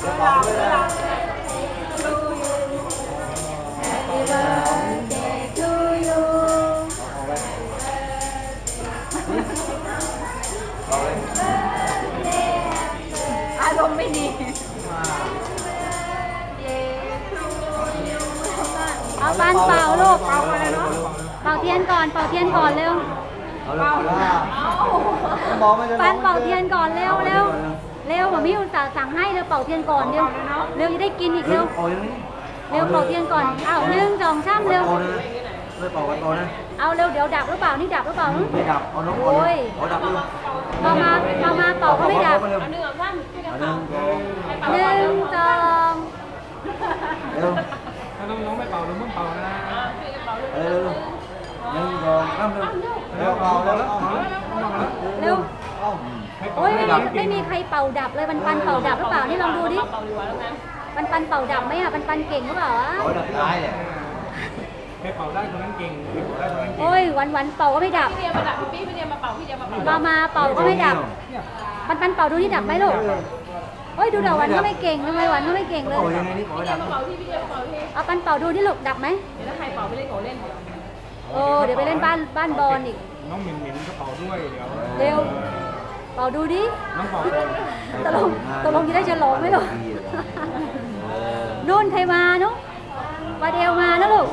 เดี๋ยวบอกไม่ได้ Happy birthday to you เอาเลยอารมณ์ไม่ดีเอาปานเป่าลูกเป่าอะไรเนาะเป่าเทียนก่อนเป่าเทียนก่อนเร็ว เอาเลยบอกไม่ได้ปานเป่าเทียนก่อนเร็วเร็ว เร็วผมมิวสั่งสั่งให้เร็วเป่าเทียนก่อนเร็วเร็วจะได้กินอีกเร็เร็ววเอาอย่างนี้เร็วเป่าเทียนก่อนอ้าวหนึ่งสองสามเร็วโตนะไม่เป่ากันโตนะเอาเร็วเดี๋ยวดับหรือเปล่านี่ดับหรือเปล่าหึไม่ดับเอาน้องโอ้ยเอาดับเลยมามามามาเป่าก็ไม่ดับเอาหเร็วนึ่งเอาหนึ่งสองสองเร็วถ้าน้องๆไม่เป่าหรือมึงเป่านะเร็วเร็วหนึ่งสองสามเร็วเร็วเอาเร็วเอา เร็ว เอา โอ้ยไม่มีไม่มีใครเป่าดับเลยปันปันเป่าดับหรือเปล่านี่ลองดูดิปันปันเป่าดับไหมอะปันปันเก่งหรือเปล่าอะเอาดับท้ายเนี่ยใครเป่าได้คนนั้นเก่งใครเป่าได้คนนั้นเก่งโอ้ยวันวันเป่าก็ไม่ดับ พี่เดียมาดับพี่พี่เดียมาเป่าพี่เดียมาเป่ามามาเป่าก็ไม่ดับ ปันปันเป่าดูนี่ดับไหมลูกโอ้ยดูเดี๋ยววันก็ไม่เก่งทำไมวันก็ไม่เก่งเลยเอายังไงนี่ขอพี่เดีดัยบมาเป่าพี่พี่เดียมาเป่าพี่เอาปันเป่าดูนี่ลูกดับไหมเดี๋ยวถ้าใครเป่าไม่เล่นของเล่นเดี๋ยวโอ้เดี๋ยวไปเล่นบ้านบ้านบอลอีกน้องหมินหมินก็เป่าด้วยเดี๋ยว เร็วเป่าดูดิน้องเป่าก่อนตกลงตกลงจะได้ฉลองไหมลูกนู่นใครมาเนาะปลาเดวมาแล้วลูก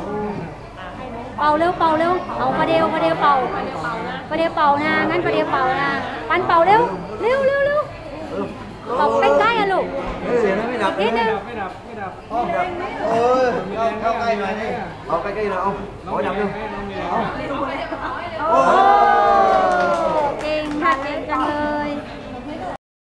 เป่าเร็วเป่าเร็ว เอาปลาเดวปลาเดวเป่าปลาเดวเป่านะปลาเดวเป่านะ งั้นปลาเดวเป่านะ ปันเป่าเร็ว เร็วเร็วเร็วเป่าใกล้ๆอะลูกเฮ้ยเดี๋ยวนะไม่ดับนิดนึงไม่ดับไม่ดับเอาดับเออเข้าเข้าใกล้หน่อยนี่เอาใกล้ๆหน่อยเอาน้ของอมีดับแรเร็วงให้น้องมีแรงเอาให้โอ้